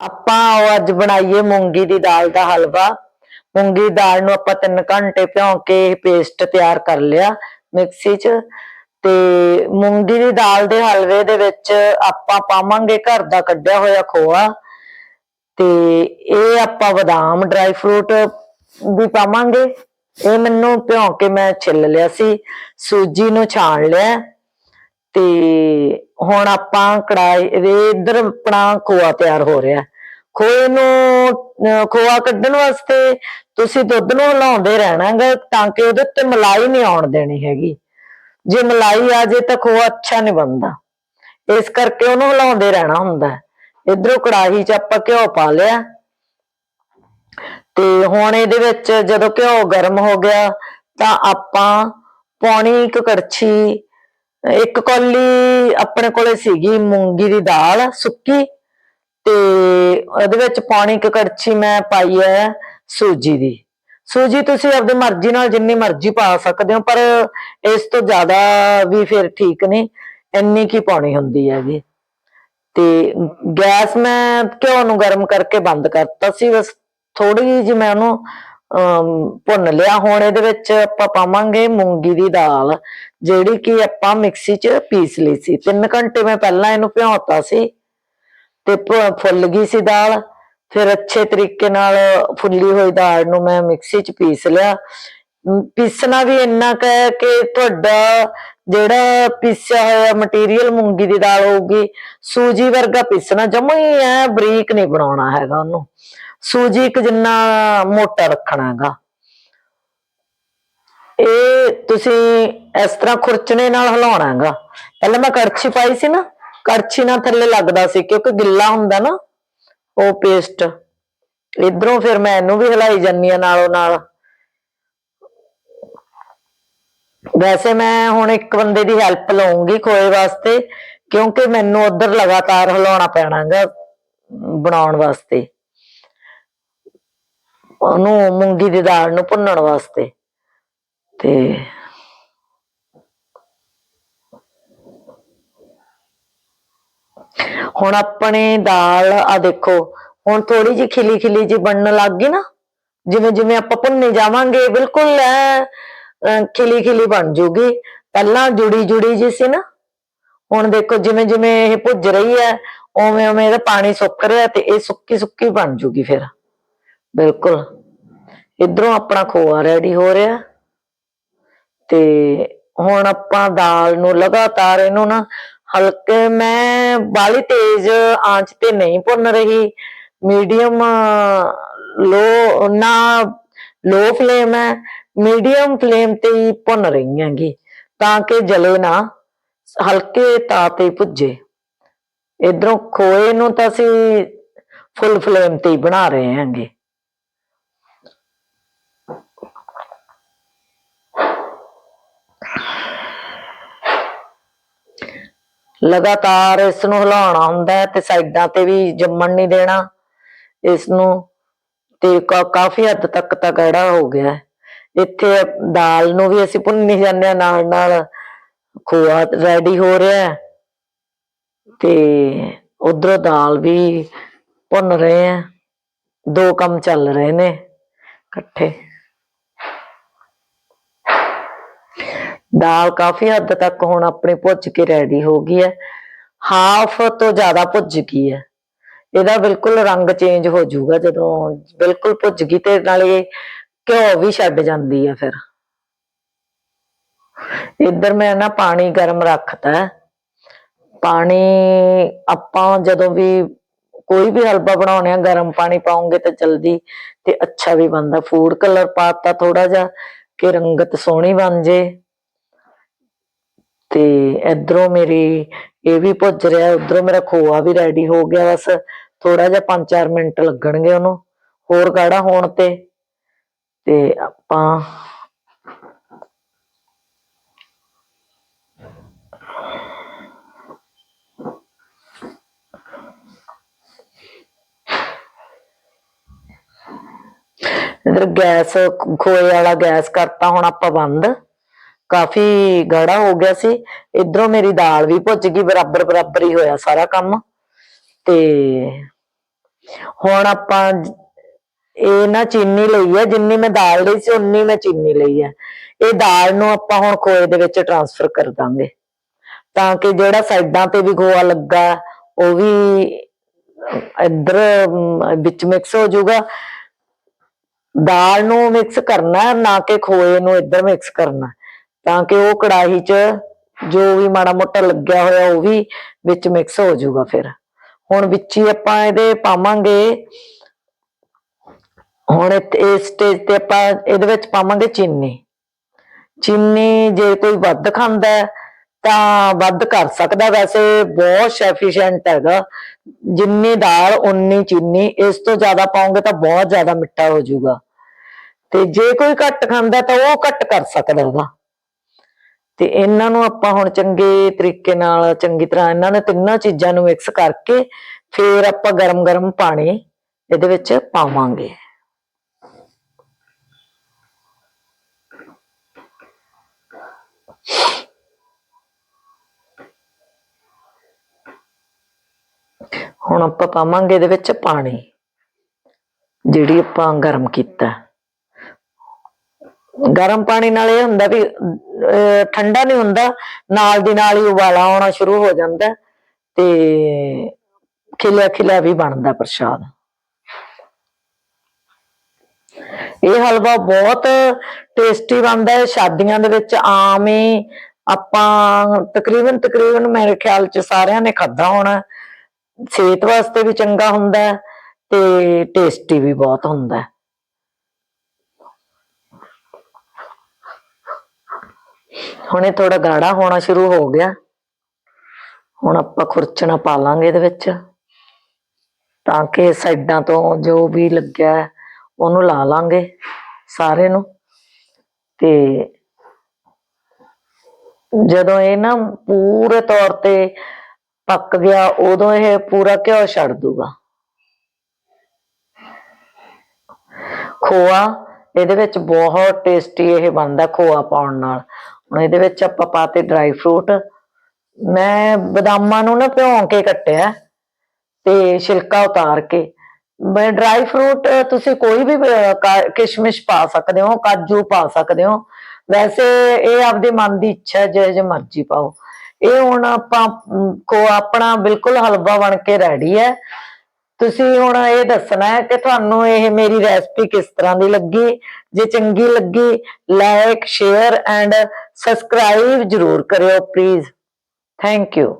ਆਪਾਂ ਉਹ ਅੱਜ ਬਣਾਈਏ ਮੂੰਗੀ ਦੀ ਦਾਲ ਦਾ ਹਲਵਾ। ਮੂੰਗੀ ਦੀ ਦਾਲ ਨੂੰ ਆਪਾਂ 3 ਘੰਟੇ ਭਿਉਂ ਕੇ ਪੇਸਟ ਤਿਆਰ ਕਰ ਲਿਆ ਮਿਕਸੀ 'ਚ। ਤੇ ਮੂੰਗੀ ਦੀ ਦਾਲ ਦੇ ਹਲਵੇ ਦੇ ਵਿੱਚ ਆਪਾਂ ਪਾਵਾਂਗੇ ਘਰ ਦਾ ਕੱਢਿਆ ਹੋਇਆ ਖੋਆ। ਤੇ ਇਹ ਆਪਾਂ ਬਦਾਮ ਡਰਾਈ ਫਰੂਟ ਵੀ ਪਾਵਾਂਗੇ। ਇਹ ਮੈਨੂੰ ਭਿਉਂ ਕੇ ਮੈਂ ਛਿੱਲ ਲਿਆ ਸੀ। ਸੂਜੀ ਨੂੰ ਛਾਣ ਲਿਆ। ਤੇ ਹੁਣ ਆਪਾਂ ਕੜਾਈ ਦੇ ਇੱਧਰ ਆਪਣਾ ਖੋਆ ਤਿਆਰ ਹੋ ਰਿਹਾ। ਖੋਏ ਨੂੰ ਖੋਆ ਕੱਢਣ ਵਾਸਤੇ ਤੁਸੀਂ ਦੁੱਧ ਨੂੰ ਹਿਲਾਉਂਦੇ ਰਹਿਣਾਗਾ ਤਾਂ ਕਿ ਉਹਦੇ ਉੱਤੇ ਮਲਾਈ ਨਹੀਂ ਆਉਣ ਦੇਣੀ ਹੈਗੀ। ਜੇ ਮਲਾਈ ਆ ਜੇ ਤਾਂ ਖੋਆ ਅੱਛਾ ਨਹੀਂ ਬਣਦਾ। ਇਸ ਕਰਕੇ ਉਹਨੂੰ ਹਿਲਾਉਂਦੇ ਰਹਿਣਾ ਹੁੰਦਾ। ਇਧਰੋਂ ਕੜਾਹੀ 'ਚ ਆਪਾਂ ਘਿਓ ਪਾ ਲਿਆ। ਤੇ ਹੁਣ ਇਹਦੇ ਵਿੱਚ ਜਦੋਂ ਘਿਓ ਗਰਮ ਹੋ ਗਿਆ ਤਾਂ ਆਪਾਂ ਪੌਣੀ ਇੱਕ ਕੜਛੀ ਇੱਕ ਕੌਲੀ ਆਪਣੇ ਕੋਲੇ ਸੀਗੀ, ਮੂੰਗੀ ਦੀ ਦਾਲ ਸੁੱਕੀ ਤੇ ਉਹਦੇ ਵਿੱਚ ਪੌਣੀ ਇੱਕ ਕੜਛੀ ਮੈਂ ਪਾਈ ਹੈ ਸੂਜੀ ਦੀ। ਸੂਜੀ ਤੁਸੀਂ ਆਪਣੀ ਮਰਜ਼ੀ ਨਾਲ ਜਿੰਨੀ ਮਰਜ਼ੀ ਪਾ ਸਕਦੇ ਹੋ, ਪਰ ਇਸ ਤੋਂ ਜ਼ਿਆਦਾ ਵੀ ਫਿਰ ਠੀਕ ਨਹੀਂ, ਇੰਨੀ ਕੀ ਪਾਉਣੀ ਹੁੰਦੀ ਹੈਗੀ। ਤੇ ਗੈਸ ਮੈਂ ਘਿਓ ਨੂੰ ਗਰਮ ਕਰਕੇ ਬੰਦ ਕਰਤਾ ਸੀ, ਬਸ ਥੋੜੀ ਜਿਹੀ ਮੈਂ ਉਹਨੂੰ ਭੁੰਨ ਲਿਆ। ਹੁਣ ਇਹਦੇ ਵਿੱਚ ਆਪਾਂ ਪਾਵਾਂਗੇ ਮੂੰਗੀ ਦੀ ਦਾਲ, ਜਿਹੜੀ ਕਿ ਆਪਾਂ ਮਿਕਸੀ 'ਚ ਪੀਸ ਲਈ ਸੀ। 3 ਘੰਟੇ ਮੈਂ ਪਹਿਲਾਂ ਇਹਨੂੰ ਭਿਉਂਤਾ ਸੀ ਤੇ ਫੁੱਲ ਗਈ ਸੀ ਦਾਲ। ਫਿਰ ਅੱਛੇ ਤਰੀਕੇ ਨਾਲ ਫੁੱਲੀ ਹੋਈ ਦਾਲ ਨੂੰ ਮੈਂ ਮਿਕਸੀ 'ਚ ਪੀਸ ਲਿਆ। ਪੀਸਣਾ ਵੀ ਇੰਨਾ ਕੁ ਹੈ ਕਿ ਤੁਹਾਡਾ ਜਿਹੜਾ ਪੀਸਿਆ ਹੋਇਆ ਮਟੀਰੀਅਲ ਮੂੰਗੀ ਦੀ ਦਾਲ ਹੋਊਗੀ, ਸੂਜੀ ਵਰਗਾ ਪੀਸਣਾ, ਜਮਾ ਹੀ ਐ ਬਰੀਕ ਨਹੀਂ ਬਣਾਉਣਾ ਹੈਗਾ ਉਹਨੂੰ। ਸੂਜੀ ਇੱਕ ਜਿੰਨਾ ਮੋਟਾ ਰੱਖਣਾ ਹੈਗਾ। ਇਹ ਤੁਸੀਂ ਇਸ ਤਰ੍ਹਾਂ ਖੁਰਚਣੇ ਨਾਲ ਹਿਲਾਉਣਾ ਹੈਗਾ। ਪਹਿਲਾਂ ਮੈਂ ਕੜਛੀ ਪਾਈ ਸੀ ਨਾ, ਕੜਛੀ ਨਾਲ ਥੱਲੇ ਲੱਗਦਾ ਸੀ ਕਿਉਂਕਿ ਗਿੱਲਾ ਹੁੰਦਾ ਨਾ, ਉਹ ਪੇਸਟ ਇਧਰੋਂ ਫਿਰ ਮੈਂ ਇਹਨੂੰ ਵੀ ਹਿਲਾਈ ਜੰਨੀ ਆ ਨਾਲੋਂ ਨਾਲ। ਵੈਸੇ ਮੈਂ ਹੁਣ ਇੱਕ ਬੰਦੇ ਦੀ ਹੈਲਪ ਲਵਾਂਗੀ ਖੋਏ ਵਾਸਤੇ, ਕਿਉਂਕਿ ਮੈਨੂੰ ਉਧਰ ਲਗਾਤਾਰ ਹਿਲਾਉਣਾ ਪੈਣਾਗਾ ਬਣਾਉਣ ਵਾਸਤੇ। ਉਹਨੂੰ ਮੂੰਗੀ ਦੀ ਦਾਲ ਨੂੰ ਭੁੰਨਣ ਵਾਸਤੇ। ਤੇ ਹੁਣ ਆਪਣੇ ਦਾਲ, ਆ ਦੇਖੋ, ਹੁਣ ਥੋੜੀ ਜਿਹੀ ਖਿਲੀ ਖਿਲੀ ਜੀ ਬਣਨ ਲੱਗ ਗਈ ਨਾ। ਜਿਵੇਂ ਜਿਵੇਂ ਆਪਾਂ ਭੁੰਨੇ ਜਾਵਾਂਗੇ, ਬਿਲਕੁਲ ਐ ਖਿਲੀ ਖਿਲੀ ਬਣ ਜੂਗੀ। ਪਹਿਲਾਂ ਜੁੜੀ ਜੁੜੀ ਜੀ ਸੀ ਨਾ। ਹੁਣ ਦੇਖੋ ਜਿਵੇਂ ਜਿਵੇਂ ਇਹ ਭੁੱਜ ਰਹੀ ਹੈ, ਉਵੇਂ ਉਵੇਂ ਇਹਦਾ ਪਾਣੀ ਸੁੱਕ ਰਿਹਾ ਤੇ ਇਹ ਸੁੱਕੀ ਸੁੱਕੀ ਬਣ ਜੂਗੀ ਫਿਰ। ਬਿਲਕੁਲ। ਇਧਰੋਂ ਆਪਣਾ ਖੋਆ ਰੈਡੀ ਹੋ ਰਿਹਾ। ਤੇ ਹੁਣ ਆਪਾਂ ਦਾਲ ਨੂੰ ਲਗਾਤਾਰ ਇਹਨੂੰ ਨਾ ਹਲਕੇ ਮੈਂ ਬਾਲੀ ਤੇਜ਼ ਆਂਚ ਤੇ ਨਹੀਂ ਭੁੰਨ ਰਹੀ। ਮੀਡੀਅਮ ਲੋ ਨਾ ਲੋ ਫਲੇਮ ਹੈ ਮੀਡੀਅਮ ਫਲੇਮ ਤੇ ਹੀ ਭੁੰਨ ਰਹੀ ਹੈਗੀ, ਤਾਂ ਕਿ ਜਲੇ ਨਾ, ਹਲਕੇ ਤਾਂ ਤੇ ਭੁੱਜੇ ਇਧਰੋਂ ਖੋਏ ਨੂੰ ਤਾਂ ਅਸੀਂ ਫੁੱਲ ਫਲੇਮ ਤੇ ਹੀ ਬਣਾ ਰਹੇ ਹਾਂਗੇ। ਲਗਾਤਾਰ ਇਸ ਨੂੰ ਹਿਲਾਉਣਾ ਹੁੰਦਾ ਹੈ ਤੇ ਸਾਈਡਾਂ ਤੇ ਵੀ ਜੰਮਣ ਨਹੀਂ ਦੇਣਾ। ਇਸ ਨੂੰ ਤੇ ਕਾਫੀ ਹੱਦ ਤੱਕ ਤਾਂ ਗਾੜਾ ਹੋ ਗਿਆ। ਹੈ। ਇੱਥੇ ਦਾਲ ਨੂੰ ਵੀ ਅਸੀਂ ਭੁੰਨੀ ਜਾਂਦੇ ਹਾਂ ਨਾਲ ਨਾਲ ਖੋਆ ਰੈਡੀ ਹੋ ਰਿਹਾ ਤੇ ਉਧਰੋਂ ਦਾਲ ਵੀ ਭੁੰਨ ਰਹੇ ਆ ਦੋ ਕੰਮ ਚੱਲ ਰਹੇ ਨੇ ਇਕੱਠੇ। ਦਾਲ ਕਾਫੀ ਹੱਦ ਤੱਕ ਹੁਣ ਆਪਣੇ ਭੁੱਜ ਕੇ ਰੈਡੀ ਹੋ ਗਈ ਹੈ। ਹਾਫ ਤੋਂ ਜ਼ਿਆਦਾ ਭੁੱਜ ਗਈ ਹੈ। ਇਹਦਾ ਬਿਲਕੁਲ ਰੰਗ ਚੇਂਜ ਹੋ ਜਾਊਗਾ ਜਦੋਂ ਬਿਲਕੁਲ ਭੁੱਜ ਗਈ ਤੇ ਨਾਲੇ ਘਿਓ ਵੀ ਛੱਡ ਜਾਂਦੀ ਆ ਫਿਰ। ਇੱਧਰ ਮੈਂ ਨਾ ਪਾਣੀ ਗਰਮ ਰੱਖਤਾ। ਹੈ। ਪਾਣੀ ਆਪਾਂ ਜਦੋਂ ਵੀ ਕੋਈ ਵੀ ਹਲਵਾ ਬਣਾਉਣੇ ਆ, ਗਰਮ ਪਾਣੀ ਪਾਉਂਗੇ ਤਾਂ ਜਲਦੀ ਤੇ ਅੱਛਾ ਵੀ ਬਣਦਾ। ਫੂਡ ਕਲਰ ਪਾਤਾ ਥੋੜਾ ਜਿਹਾ ਕਿ ਰੰਗਤ ਸੋਹਣੀ ਬਣ ਜੇ। ਤੇ ਇਧਰੋਂ ਮੇਰੀ ਇਹ ਵੀ ਭੁੱਜ ਰਿਹਾ, ਉਧਰੋਂ ਮੇਰਾ ਖੋਆ ਵੀ ਰੈਡੀ ਹੋ ਗਿਆ ਬਸ। ਥੋੜਾ ਜਿਹਾ 5-4 ਮਿੰਟ ਲੱਗਣਗੇ ਉਹਨੂੰ, ਹੋਰ ਗਾੜਾ ਹੋਣ ਤੇ। ਤੇ ਆਪਾਂ ਇਧਰ ਗੈਸ, ਖੋਏ ਵਾਲਾ ਗੈਸ ਕਰਤਾ, ਹੁਣ ਆਪਾਂ ਬੰਦ। ਕਾਫੀ ਗਾੜਾ ਹੋ ਗਿਆ ਸੀ। ਇਧਰੋਂ ਮੇਰੀ ਦਾਲ ਵੀ ਭੁੱਜ ਗਈ ਬਰਾਬਰ ਬਰਾਬਰ ਹੀ ਹੋਇਆ ਸਾਰਾ ਕੰਮ। ਤੇ ਹੁਣ ਆਪਾਂ ਇਹ ਨਾ ਚੀਨੀ ਲਈ ਹੈ ਜਿੰਨੀ ਮੈਂ ਦਾਲ ਲਈ ਸੀ, ਉਨੀ ਮੈਂ ਚੀਨੀ ਲਈ ਹੈ ਇਹ ਦਾਲ ਨੂੰ ਆਪਾਂ ਹੁਣ ਖੋਏ ਦੇ ਵਿੱਚ ਟਰਾਂਸਫਰ ਕਰ ਦਾਂਗੇ। ਤਾਂ ਕਿ ਜਿਹੜਾ ਸਾਈਡਾਂ ਤੇ ਵੀ ਖੋਆ ਲੱਗਾ, ਉਹ ਵੀ ਇੱਧਰ ਵਿੱਚ ਮਿਕਸ ਹੋ ਜਾਊਗਾ। ਦਾਲ ਨੂੰ ਮਿਕਸ ਕਰਨਾ, ਨਾ ਕਿ ਖੋਏ ਨੂੰ ਇੱਧਰ ਮਿਕਸ ਕਰਨਾ। ਤਾਂ ਕਿ ਉਹ ਕੜਾਹੀ 'ਚ ਜੋ ਵੀ ਮਾੜਾ ਮੋਟਾ ਲੱਗਿਆ ਹੋਇਆ, ਉਹ ਵੀ ਵਿੱਚ ਮਿਕਸ ਹੋ ਜਾਊਗਾ ਫਿਰ। ਹੁਣ ਵਿੱਚ ਹੀ ਆਪਾਂ ਇਹਦੇ ਪਾਵਾਂਗੇ। ਹੁਣ ਇਹ- ਇਸ ਸਟੇਜ ਤੇ ਆਪਾਂ ਇਹਦੇ ਵਿੱਚ ਪਾਵਾਂਗੇ ਚੀਨੀ। ਚੀਨੀ ਜੇ ਕੋਈ ਵੱਧ ਖਾਂਦਾ ਤਾਂ ਵੱਧ ਕਰ ਸਕਦਾ। ਵੈਸੇ ਬਹੁਤ ਸੈਫੀਸ਼ੀਐਂਟ ਹੈਗਾ। ਜਿੰਨੀ ਦਾਲ ਉਨੀ ਚੀਨੀ। ਇਸ ਤੋਂ ਜ਼ਿਆਦਾ ਪਾਉਂਗੇ ਤਾਂ ਬਹੁਤ ਜ਼ਿਆਦਾ ਮਿੱਠਾ ਹੋ ਜਾਊਗਾ। ਤੇ ਜੇ ਕੋਈ ਘੱਟ ਖਾਂਦਾ ਤਾਂ ਉਹ ਘੱਟ ਕਰ ਸਕਦਾ ਹੈਗਾ ਤੇ ਇਹਨਾਂ ਨੂੰ ਆਪਾਂ ਹੁਣ ਚੰਗੇ ਤਰੀਕੇ ਨਾਲ, ਚੰਗੀ ਤਰ੍ਹਾਂ ਇਹਨਾਂ ਨੇ ਤਿੰਨਾਂ ਚੀਜ਼ਾਂ ਨੂੰ ਮਿਕਸ ਕਰਕੇ ਫਿਰ ਆਪਾਂ ਗਰਮ-ਗਰਮ ਪਾਣੀ ਇਹਦੇ ਵਿੱਚ ਪਾਵਾਂਗੇ। ਹੁਣ ਆਪਾਂ ਪਾਵਾਂਗੇ ਇਹਦੇ ਵਿੱਚ ਪਾਣੀ, ਜਿਹੜੀ ਆਪਾਂ ਗਰਮ ਕੀਤਾ। ਗਰਮ ਪਾਣੀ ਨਾਲ ਇਹ ਹੁੰਦਾ ਵੀ ਠੰਡਾ ਨਹੀਂ ਹੁੰਦਾ, ਨਾਲ ਦੀ ਨਾਲ ਹੀ ਉਬਾਲਾ ਆਉਣਾ ਸ਼ੁਰੂ ਹੋ ਜਾਂਦਾ ਤੇ ਖਿਲਿਆ ਖਿਲਿਆ ਵੀ ਬਣਦਾ ਪ੍ਰਸ਼ਾਦ। ਇਹ ਹਲਵਾ ਬਹੁਤ ਟੇਸਟੀ ਬਣਦਾ ਹੈ। ਸ਼ਾਦੀਆਂ ਦੇ ਵਿੱਚ ਆਮ ਹੀ ਆਪਾਂ ਤਕਰੀਬਨ ਤਕਰੀਬਨ ਮੇਰੇ ਖਿਆਲ ਚ ਸਾਰਿਆਂ ਨੇ ਖਾਧਾ ਹੋਣਾ। ਸਿਹਤ ਵਾਸਤੇ ਵੀ ਚੰਗਾ ਹੁੰਦਾ ਤੇ ਟੇਸਟੀ ਵੀ ਬਹੁਤ ਹੁੰਦਾ ਹੁਣ ਇਹ ਥੋੜਾ ਗਾੜਾ ਹੋਣਾ ਸ਼ੁਰੂ ਹੋ ਗਿਆ। ਹੁਣ ਆਪਾਂ ਖੁਰਚਣਾ ਪਾ ਲਾਂਗੇ ਇਹਦੇ ਵਿੱਚ। ਤਾਂ ਕਿ ਸਾਈਡਾਂ ਤੋਂ ਜੋ ਵੀ ਲੱਗਿਆ ਉਹਨੂੰ ਲਾ ਲਾਂਗੇ ਸਾਰੇ ਨੂੰ। ਤੇ ਜਦੋਂ ਇਹ ਨਾ ਪੂਰੇ ਤੌਰ ਤੇ ਪੱਕ ਗਿਆ, ਉਦੋਂ ਇਹ ਪੂਰਾ ਘਿਓ ਛੱਡ ਦੂਗਾ। ਖੋਆ, ਇਹਦੇ ਵਿੱਚ ਬਹੁਤ ਟੇਸਟੀ ਇਹ ਬਣਦਾ ਖੋਆ ਪਾਉਣ ਨਾਲ। ਹੁਣ ਇਹਦੇ ਵਿੱਚ ਆਪਾਂ ਪਾਤੇ ਡਰਾਈ ਫਰੂਟ ਮੈਂ ਬਦਾਮਾਂ ਨੂੰ ਨਾ ਭਿਉਂ ਕੇ ਕੱਟਿਆ ਤੇ ਛਿਲਕਾ ਉਤਾਰ ਕੇ। ਮੈਂ ਡਰਾਈ ਫਰੂਟ ਤੁਸੀਂ ਕੋਈ ਵੀ ਕਿਸ਼ਮਿਸ਼ ਪਾ ਸਕਦੇ ਹੋ, ਕਾਜੂ ਪਾ ਸਕਦੇ ਹੋ। ਵੈਸੇ ਇਹ ਆਪਦੇ ਮਨ ਦੀ ਇੱਛਾ ਜੇ ਜੇ ਮਰਜ਼ੀ ਪਾਓ। ਇਹ ਹੁਣ ਆਪਾਂ ਕੋ, ਆਪਣਾ ਬਿਲਕੁਲ ਹਲਵਾ ਬਣ ਕੇ ਰੈਡੀ ਹੈ। ਤੁਸੀਂ ਹੁਣ ਇਹ ਦੱਸਣਾ ਹੈ ਕਿ ਤੁਹਾਨੂੰ ਇਹ ਮੇਰੀ ਰੈਸਪੀ ਕਿਸ ਤਰ੍ਹਾਂ ਦੀ ਲੱਗੀ? ਜੇ ਚੰਗੀ ਲੱਗੀ ਲਾਈਕ ਸ਼ੇਅਰ ਐਂਡ ਸਬਸਕ੍ਰਾਈਬ ਜਰੂਰ ਕਰਿਓ ਪਲੀਜ਼ ਥੈਂਕ ਯੂ